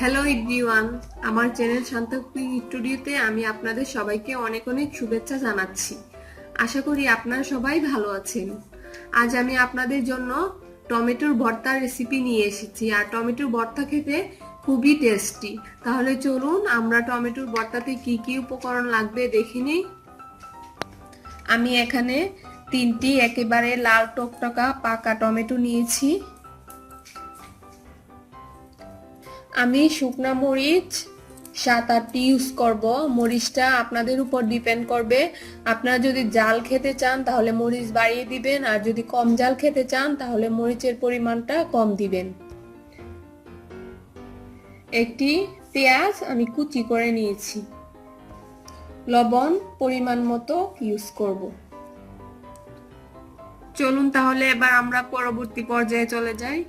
Hello everyone আমার channel Shanta স্টুডিওতে আমি আপনাদের সবাইকে অনেক অনেক শুভেচ্ছা জানাচ্ছি। আশা করি আপনারা সবাই ভালো আছেন। আজ আমি আপনাদের জন্য টমেটোর ভর্তার রেসিপি নিয়ে এসেছি। আর টমেটোর ভর্তা খেতে খুবই টেস্টি তাহলে চলুন, আমরা টমেটোর ভর্তাতে কি কি উপকরণ লাগবে দেখে নিই। আমি এখানে তিনটি একেবারে লাল টকটকা পাকা টমেটো নিয়েছি। আমি শুকনা মরিচ সাত আটটি ইউজ করব। মরিচটা আপনাদের উপর ডিপেন্ড করবে। আপনারা যদি জাল খেতে চান, তাহলে মরিচ বাড়িয়ে দিবেন। আর যদি কম জাল খেতে চান, তাহলে মরিচের পরিমাণটা কম দিবেন। একটি পেঁয়াজ আমি কুচি করে নিয়েছি। লবণ পরিমাণ মতো ইউজ করব। চলুন তাহলে এবার আমরা পরবর্তী পর্যায়ে চলে যাই।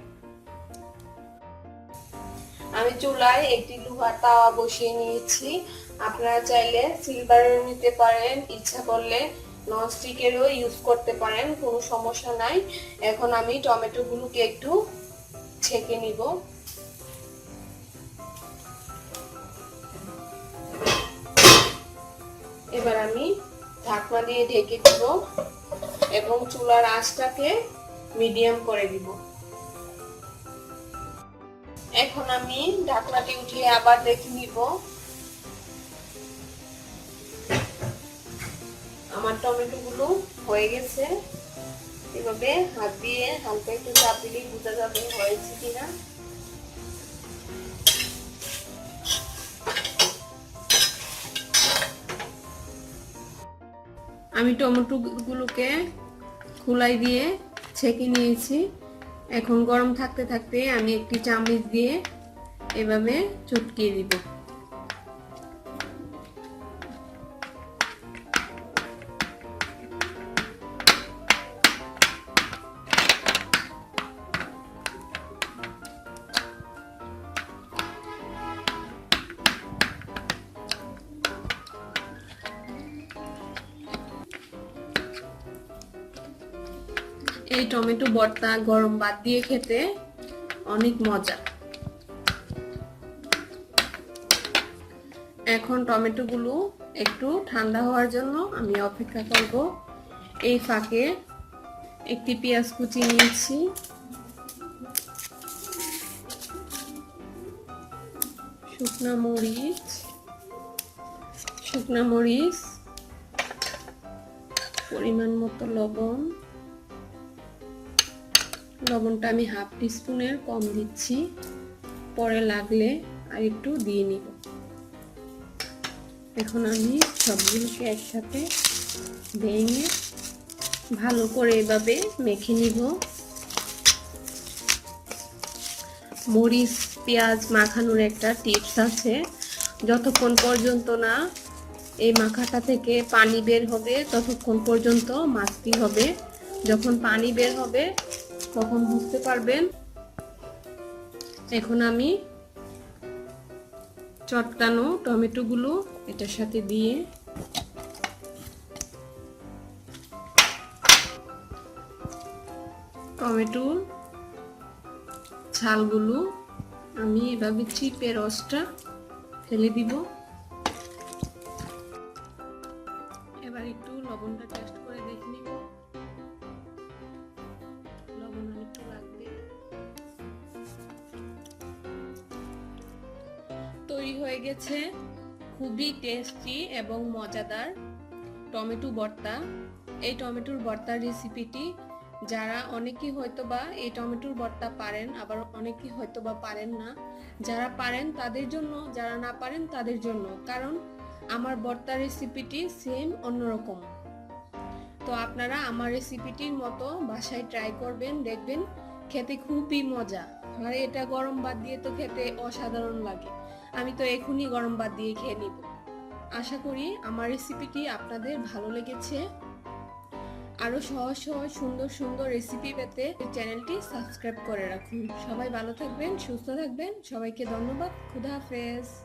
চুলায় একটি লোহার তাওয়া বসিয়ে নিয়েছি। আপনারা চাইলে সিলভারের নিতে পারেন, ইচ্ছা করলে ননস্টিকেরও ইউজ করতে পারেন, কোনো সমস্যা নাই। এখন আমি টমেটো গুলোকে একটু ছেঁকে নিব। এবার আমি ঢাকনা দিয়ে ঢেকে দিব এবং চুলার আঁচটাকে মিডিয়াম করে দিব। এখন আমি ঢাকনাটি উঠিয়ে আবার দেখে নিব। আমার টমেটো গুলো হয়ে গেছে। এভাবে হাত দিয়ে হালকা একটু চাপ দিলেই বোঝা যাবে হয়েছে কিনা। আমি টমেটো গুলোকে খোলাই দিয়ে ছেঁকে নিয়েছি। এখন গরম থাকতে থাকতে আমি একটি চামচ দিয়ে এভাবে চটকিয়ে দিব। এই টমেটো ভর্তা গরম ভাত দিয়ে খেতে অনেক মজা। এখন টমেটো গুলো একটু ঠান্ডা হওয়ার জন্য আমি অপেক্ষা করব। এই ফাঁকে একটি পেঁয়াজ কুচি নিয়েছি। শুকনা মরিচ শুকনা মরিচ, পরিমাণ মতো লবণ। লবণটা আমি হাফ টিস্পুনের কম দিচ্ছি। পরে লাগলে আর একটু দিয়ে নিব। এখন আমি সবগুলোকে একসাথে ভেঙে ভালো করে এভাবে মেখে নিব। মরিচ, পেঁয়াজ মাখানোর একটা টিপস আছে। যতক্ষণ পর্যন্ত না এই মাখাটা থেকে পানি বের হবে, ততক্ষণ পর্যন্ত মাখতে হবে। যখন পানি বের হবে তখন বুঝতে পারবেন। এখন আমি চটকানো টমেটো গুলো এটার সাথে দিয়ে টমেটোর ছালগুলো আমি এভাবে চিপে রসটা ফেলে দিব। এবার একটু লবণটা টেস্ট তৈরি হয়ে গেছে। খুবই টেস্টি এবং মজাদার টমেটো ভর্তা। এই টমেটোর ভর্তার রেসিপিটি যারা অনেকেই হয়তো বা এই টমেটোর ভর্তা পারেন, আবার অনেকেই হয়তো বা পারেন না। যারা পারেন তাদের জন্য, যারা না পারেন তাদের জন্য। কারণ আমার ভর্তার রেসিপিটি সেম অন্যরকম। তো আপনারা আমার রেসিপিটির মতো বাসায় ট্রাই করবেন, দেখবেন, খেতে খুবই মজা। আর এটা গরম ভাত দিয়ে তো খেতে অসাধারণ লাগে। আমি তো এখনই গরম ভাত দিয়ে খেয়ে নিব। আশা করি আমার রেসিপিটি আপনাদের ভালো লেগেছে। আরও সহজ সহজ সুন্দর সুন্দর রেসিপি পেতে চ্যানেলটি সাবস্ক্রাইব করে রাখুন। সবাই ভালো থাকবেন, সুস্থ থাকবেন। সবাইকে ধন্যবাদ। খুদা হাফেজ।